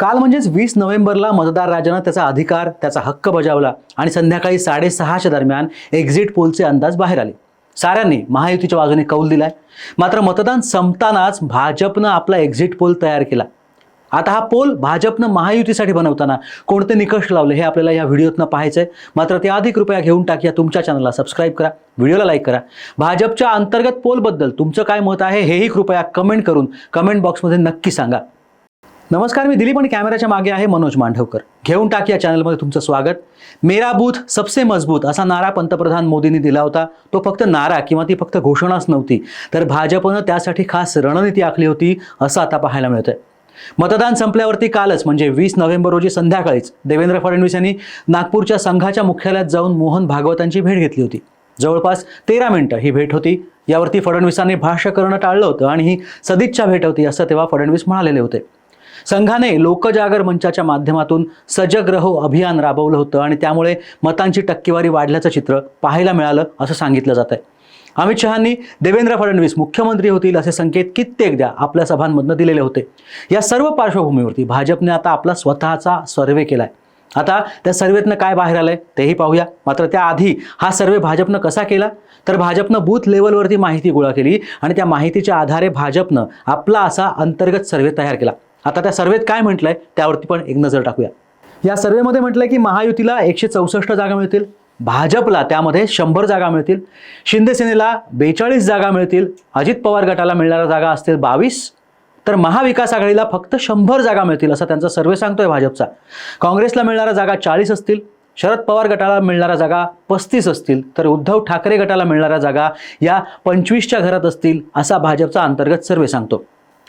काल म्हणजेच वीस नोव्हेंबरला मतदार राजानं त्याचा अधिकार त्याचा हक्क बजावला आणि संध्याकाळी साडेसहाच्या दरम्यान एक्झिट पोलचे अंदाज बाहेर आले. साऱ्यांनी महायुतीच्या बाजूने कौल दिलाय. मात्र मतदान संपतानाच भाजपनं आपला एक्झिट पोल तयार केला. आता हा पोल भाजपनं महायुतीसाठी बनवताना कोणते निकष लावले हे आपल्याला या व्हिडिओतनं पाहायचं आहे मात्र त्याआधी कृपया घेऊन टाकूया. तुमच्या चॅनलला सबस्क्राईब करा. व्हिडिओला लाईक करा. भाजपच्या अंतर्गत पोलबद्दल तुमचं काय मत आहे हेही कृपया कमेंट करून कमेंट बॉक्समध्ये नक्की सांगा. नमस्कार मी दिलीप आणि कॅमेऱ्याच्या मागे आहे मनोज मांढवकर. घेऊन टाक या चॅनलमध्ये तुमचं स्वागत. मेरा बूथ सबसे मजबूत असा नारा पंतप्रधान मोदींनी दिला होता. तो फक्त नारा किंवा ती फक्त घोषणाच नव्हती. तर भाजपनं त्यासाठी खास रणनीती आखली होती असं आता पाहायला मिळतंय. मतदान संपल्यावरती कालच म्हणजे वीस नोव्हेंबर रोजी संध्याकाळीच देवेंद्र फडणवीस यांनी नागपूरच्या संघाच्या मुख्यालयात जाऊन मोहन भागवतांची भेट घेतली होती. जवळपास तेरा मिनिटं ही भेट होती. यावरती फडणवीसांनी भाष्य करणं टाळलं होतं आणि ही सदिच्छा भेट होती असं तेव्हा फडणवीस म्हणालेले होते. संघाने लोकजागर मंचाच्या माध्यमातून सजग रहो अभियान राबवलं होतं आणि त्यामुळे मतांची टक्केवारी वाढल्याचं चित्र पाहायला मिळालं असं सांगितलं जात आहे अमित शहांनी देवेंद्र फडणवीस मुख्यमंत्री होतील असे संकेत कित्येकदा आपल्या सभांमधनं दिलेले होते. या सर्व पार्श्वभूमीवरती भाजपने आता आपला स्वतःचा सर्वे केलाय. आता त्या सर्वेतनं काय बाहेर आलंय तेही पाहूया. मात्र त्याआधी हा सर्वे भाजपनं कसा केला? तर भाजपनं बूथ लेवलवरती माहिती गोळा केली आणि त्या माहितीच्या आधारे भाजपनं आपला असा अंतर्गत सर्वे तयार केला. आता त्या सर्वेत काय म्हटलंय त्यावरती पण एक नजर टाकूया. या सर्वेमध्ये म्हटलंय की महायुतीला एकशे चौसष्ट जागा मिळतील भाजपला त्यामध्ये शंभर जागा मिळतील शिंदेसेनेला बेचाळीस जागा मिळतील अजित पवार गटाला मिळणाऱ्या जागा असतील बावीस तर महाविकास आघाडीला फक्त शंभर जागा मिळतील असा त्यांचा सर्वे सांगतोय भाजपचा. काँग्रेसला मिळणाऱ्या जागा चाळीस असतील शरद पवार गटाला मिळणाऱ्या जागा पस्तीस असतील तर उद्धव ठाकरे गटाला मिळणाऱ्या जागा या पंचवीसच्या घरात असतील असा भाजपचा अंतर्गत सर्वे सांगतो.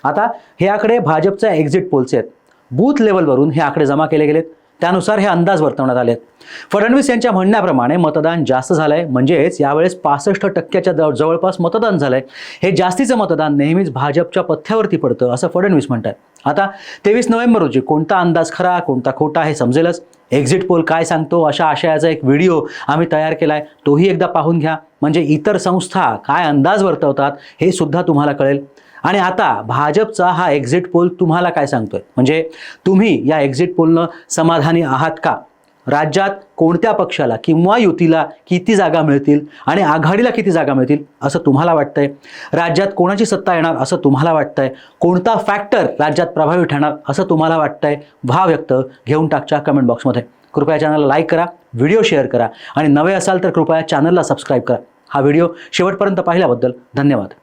आता हे आकडे भाजपच्या एक्झिट पोलचे आहेत. बूथ लेवलवरून हे आकडे जमा केले गेलेत. त्यानुसार हे अंदाज वर्तवण्यात आले आहेत फडणवीस यांच्या म्हणण्याप्रमाणे मतदान जास्त झालंय. म्हणजेच यावेळेस पासष्ट टक्क्याच्या जवळ जवळपास मतदान झालंय. हे जास्तीचं मतदान नेहमीच भाजपच्या पथ्यावरती पडतं असं फडणवीस म्हणतात आता तेवीस नोव्हेंबर रोजी कोणता अंदाज खरा कोणता खोटा हे समजेलच. एक्झिट पोल काय सांगतो अशा आशयाचा एक व्हिडिओ आम्ही तयार केला आहे तोही एकदा पाहून घ्या. म्हणजे इतर संस्था काय अंदाज वर्तवतात हे सुद्धा तुम्हाला कळेल. आणि आता भाजपचा हा एक्झिट पोल तुम्हाला काय सांगतोय? म्हणजे तुम्ही या एक्झिट पोलनं समाधानी आहात का? राज्यात कोणत्या पक्षाला किंवा युतीला किती जागा मिळतील आणि आघाडीला किती जागा मिळतील असं तुम्हाला वाटतंय? राज्यात कोणाची सत्ता येणार असं तुम्हाला वाटतंय? कोणता फॅक्टर राज्यात प्रभावी ठरणार असं तुम्हाला वाटतंय? भाव व्यक्त घेऊन टाकच्या कमेंट बॉक्समध्ये कृपया चॅनलला लाईक करा व्हिडिओ शेअर करा आणि नवे असाल तर कृपया चॅनलला सबस्क्राईब करा. हा व्हिडिओ शेवटपर्यंत पाहिल्याबद्दल धन्यवाद.